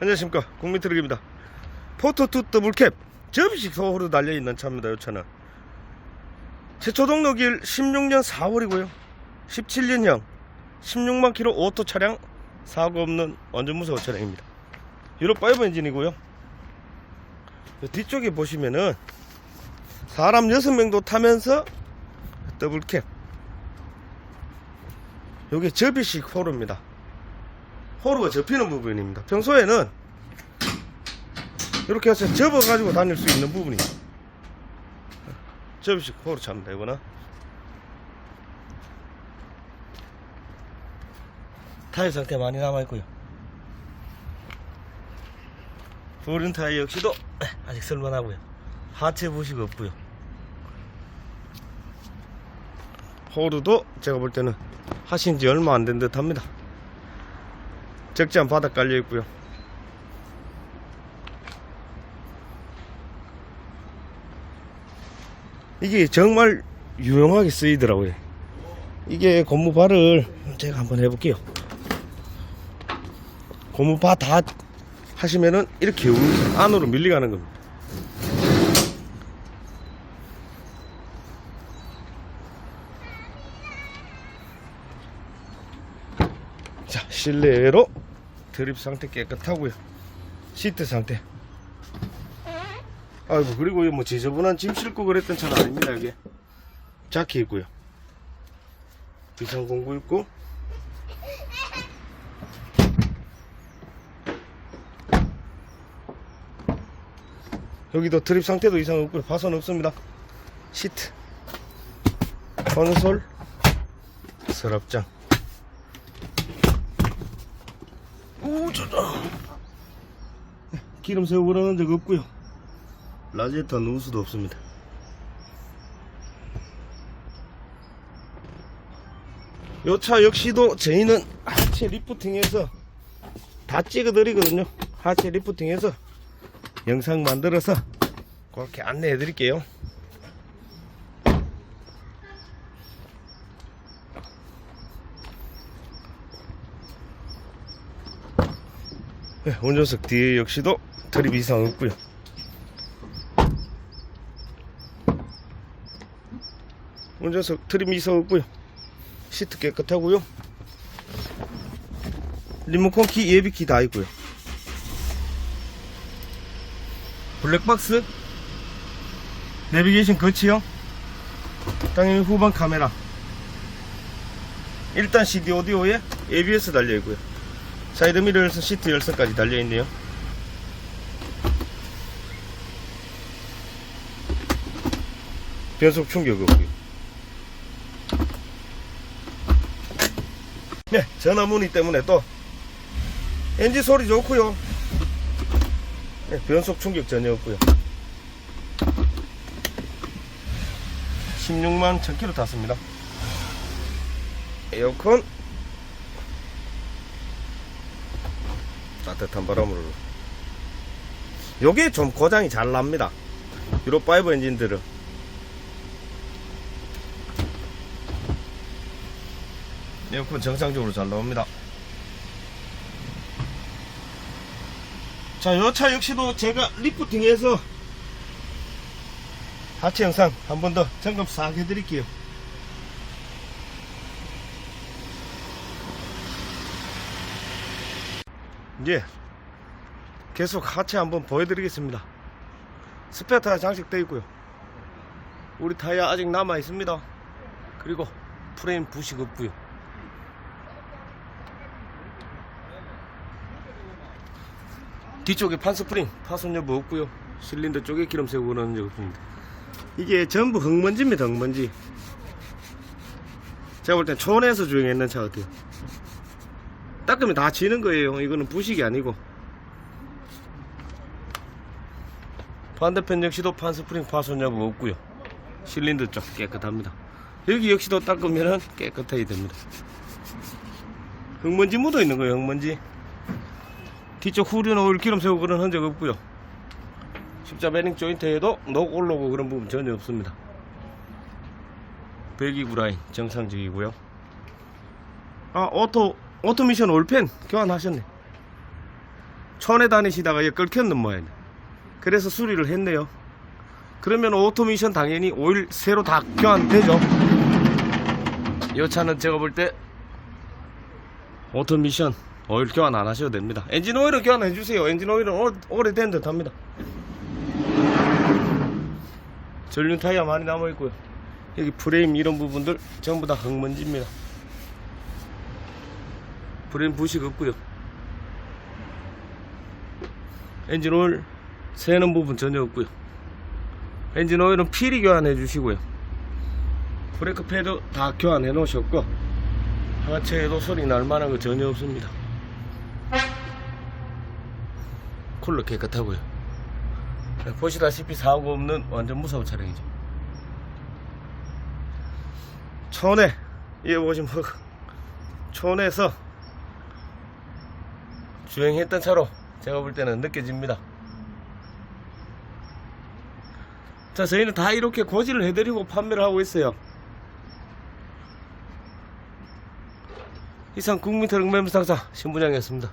안녕하십니까. 국민트럭입니다. 포토2 더블캡 접이식 소호로 달려있는 차입니다 이 차는. 최초 등록일 16년 4월이고요. 17년형 16만 킬로 오토 차량 사고 없는 완전 무서운 차량입니다. 유로 5 엔진이고요. 요 뒤쪽에 보시면은 사람 6명도 타면서 더블캡. 요게 접이식 호루입니다 호루가 접히는 부분입니다. 평소에는 이렇게 해서 접어가지고 다닐 수 있는 부분이에요. 접이식 호루 차입니다, 이거는. 타이어 상태 많이 남아있고요. 후륜 타이어 역시도 아직 쓸만하고요. 하체 부식 없고요. 호루도 제가 볼 때는 하신 지 얼마 안 된 듯 합니다. 적지한 바닥 깔려 있고요. 이게 정말 유용하게 쓰이더라고요. 이게 고무바를 제가 한번 해볼게요. 고무바 다 하시면은 이렇게 우- 안으로 밀려가는 겁니다. 자, 실내로 드립 상태 깨끗하고요. 시트 상태. 아이고, 그리고 이뭐 지저분한 짐 싣고 그랬던 차는 아닙니다, 이게. 자키 있고요. 비상공구 있고. 여기도 드립 상태도 이상 없고요. 파손 없습니다. 시트. 건솔. 서랍장. 우저저 기름 그러는 적 없고요. 라제타 누수도 없습니다. 요차 역시도 저희는 하체 리프팅해서 다 찍어 드리거든요. 하체 리프팅해서 영상 만들어서 그렇게 안내해 드릴게요 네, 운전석 뒤에 역시도 드립 이상 없고요. 운전석 트림 이상 없고요. 시트 깨끗하고요. 리모컨 키, 예비 키 다 있고요. 블랙박스, 내비게이션 거치형, 당연히 후방 카메라. 일단 CD 오디오에 ABS 달려 있고요. 사이드미러에서 시트 열선까지 달려있네요. 변속 충격 없고요. 네 전화 문의 때문에 또 엔진 소리 좋고요. 네, 변속 충격 전혀 없고요. 16만 1000km 탔습니다. 에어컨 따뜻한 바람으로. 요게 좀 고장이 잘 납니다. 유로 5 엔진들은. 에어컨 정상적으로 잘 나옵니다. 자 요 차 역시도 제가 리프팅해서 하체 영상 한 번 더 점검 싹 해드릴게요 이제 계속 하체 한번 보여드리겠습니다. 스페어 타이어 장식되어 있고요. 우리 타이어 아직 남아 있습니다. 그리고 프레임 부식 없고요. 뒤쪽에 판스프링 파손 여부 없고요. 실린더 쪽에 기름 새고 그러는 적 없습니다. 이게 전부 흙먼지입니다. 흙먼지. 제가 볼땐 촌에서 주행했는 차 같아요. 닦으면 다 지는 거예요. 이거는 부식이 아니고. 반대편 역시도 판스프링 파손 여부 없고요. 실린더 쪽 깨끗합니다. 여기 역시도 닦으면 깨끗하게 됩니다. 흙먼지 묻어 있는 거예요. 흙먼지. 뒤쪽 후륜 오일 기름 새고 그런 흔적 없고요. 십자 베링 조인트에도 녹 올라오고 그런 부분 전혀 없습니다. 배기구 라인 정상적이고요. 아 오토 오토미션 올펜 교환하셨네. 촌에 다니시다가 얘 끓켰는 모양이네. 그래서 수리를 했네요. 그러면 오토미션 당연히 오일 새로 다 교환되죠. 이 차는 제가 볼 때 오토미션 오일 교환 안 하셔도 됩니다. 엔진 오일은 교환해 주세요. 엔진 오일은 오, 오래된 듯 합니다. 전륜 타이어 많이 남아 있고요. 여기 프레임 이런 부분들 전부 다 흙먼지입니다 프레임 부식 없고요. 엔진 오일 새는 부분 전혀 없고요. 엔진 오일은 필히 교환해 주시고요. 브레이크 패드 다 교환해 놓으셨고 하체에도 소리 날 만한 거 전혀 없습니다. 쿨러 깨끗하고요. 보시다시피 사고 없는 완전 무사고 차량이죠. 촌에 이 보시면 흙 촌에서 주행했던 차로 제가 볼 때는 느껴집니다. 자 저희는 다 이렇게 고지를 해드리고 판매를 하고 있어요. 이상 국민트럭 매물상사 신부장이었습니다